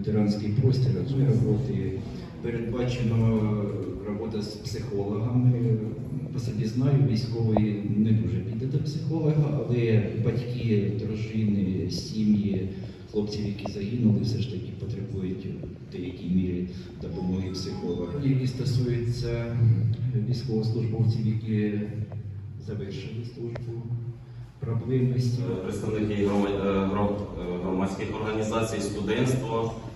ветеранський простір, а роботи передбачено робота з психологами. По собі знаю, військовий не дуже піде до психолога, але батьки, дружини, сім'ї, хлопців, які загинули, все ж таки потребують в деякій мірі допомоги психолога. Які стосуються військовослужбовців, які завершили службу, проблемності. представники грома- е, е, громадських організацій, студентство, е,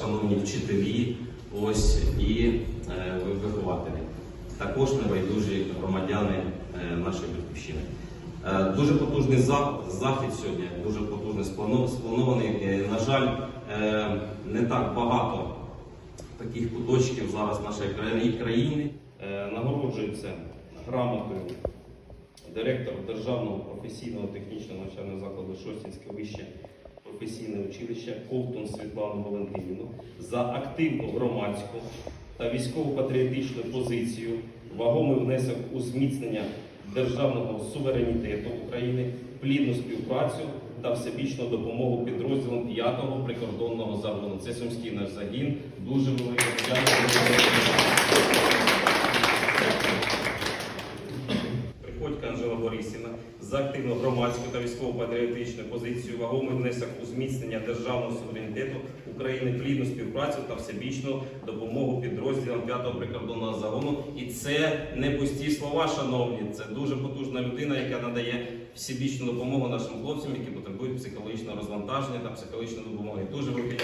шановні вчителі, ось і е, вихователі. Також небайдужі громадяни е, нашої батьківщини. Е, Дуже потужний захід сьогодні, дуже потужний спланований. Е, На жаль, е, не так багато таких куточків зараз нашої країни-. Е, Нагороджується грамотою директор Державного професійного технічного навчального закладу Шостінське вище професійне училище Ковтун Світлану Валентинівну за активну громадську та військово-патріотичну позицію, вагомий внесок у зміцнення державного суверенітету України, плідну співпрацю та всебічну допомогу підрозділам 5-го прикордонного загону. Це Сумський наш загін. Дуже велике дякую. Борисівна за активну громадську та військово-патріотичну позицію, вагомий внесок у зміцнення державного суверенітету України, плідну співпрацю та всебічну допомогу підрозділам 5-го прикордонного загону. І це не пусті слова, шановні. Це дуже потужна людина, яка надає всебічну допомогу нашим хлопцям, які потребують психологічного розвантаження та психологічної допомоги. Дуже дякую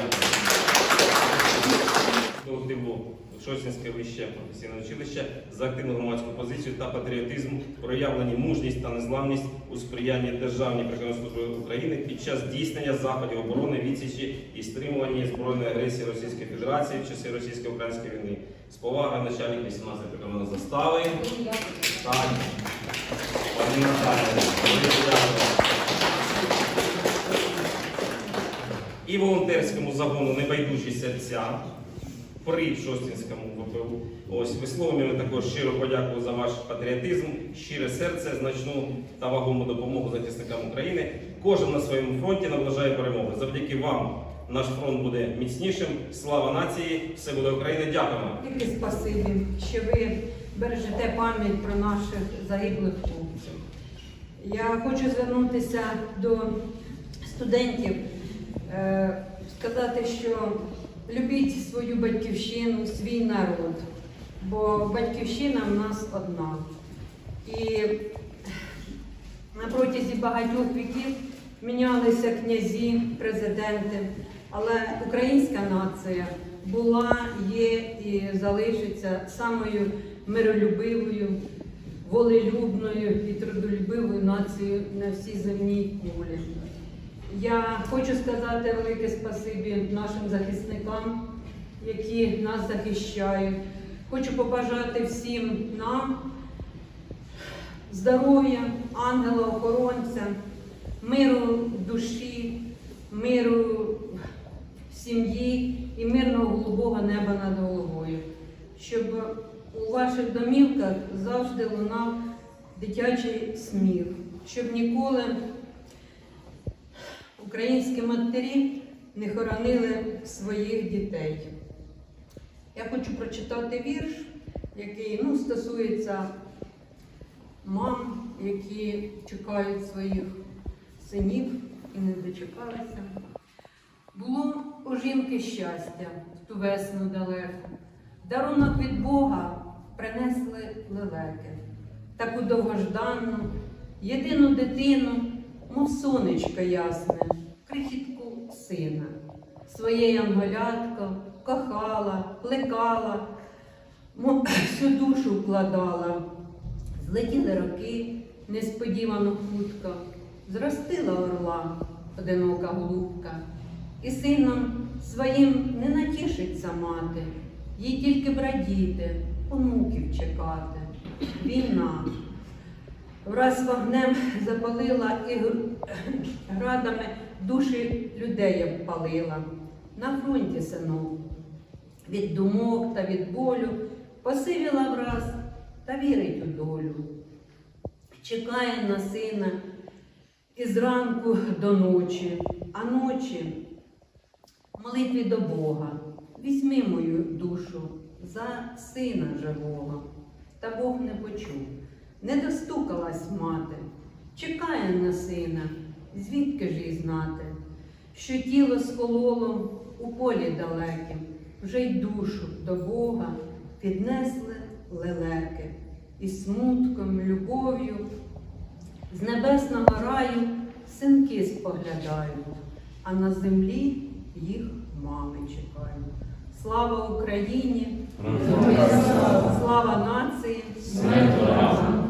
колективу Шосінське вище професійне училище за активну громадську позицію та патріотизм, проявлені мужність та незламність у сприянні Державній прикордонній служби України під час здійснення заходів оборони, відсічі і стримування збройної агресії Російської Федерації в часи російсько-української війни. З повагою начальник 18 прикордонної застави. І волонтерському загону небайдужі серця при Шостінському ВПУ. Ось висловлюємо також щиро подяку за ваш патріотизм, щире серце, значну та вагому допомогу захисникам України. Кожен на своєму фронті наближає перемоги. Завдяки вам наш фронт буде міцнішим. Слава нації! Все буде Україна! Дякуємо! Тільки спасибі, що ви бережете пам'ять про наших загиблих хлопців. Я хочу звернутися до студентів, е, сказати, що любіть свою батьківщину, свій народ, бо батьківщина в нас одна. І на протязі багатьох віків мінялися князі, президенти, але українська нація була, є і залишиться самою миролюбивою, волелюбною і трудолюбивою нацією на всій земній кулі. Я хочу сказати велике спасибі нашим захисникам, які нас захищають. Хочу побажати всім нам здоров'я, ангела-охоронця, миру душі, миру сім'ї і мирного голубого неба над головою, щоб у ваших домівках завжди лунав дитячий сміх, щоб ніколи українські матері не хоронили своїх дітей. Я хочу прочитати вірш, який ну, стосується мам, які чекають своїх синів і не дочекалися. Було у жінки щастя в ту весну далеку. Дарунок від Бога принесли лелеки, таку довгожданну, єдину дитину, мов сонечко ясне, крихітку сина. Своє янголятко кохала, плекала, всю душу вкладала. Злетіли роки несподівано хутко, зростила орла одинока голубка, і сином своїм не натішиться мати, їй тільки б радіти, онуків чекати. Війна враз вогнем запалила і градами душі людей обпалила. На фронті синок від думок та від болю посивіла враз та вірить у долю. Чекає на сина із ранку до ночі, а ночі молитві до Бога, візьми мою душу за сина живого. Та Бог не почув, не достукалась мати, чекає на сина, звідки ж їй знати, що тіло скололо у полі далеким, вже й душу до Бога піднесли лелеки, і смутком, любов'ю з небесного раю синки споглядають, а на землі їх мами чекають. Слава Україні! Слава нації! Ворогам!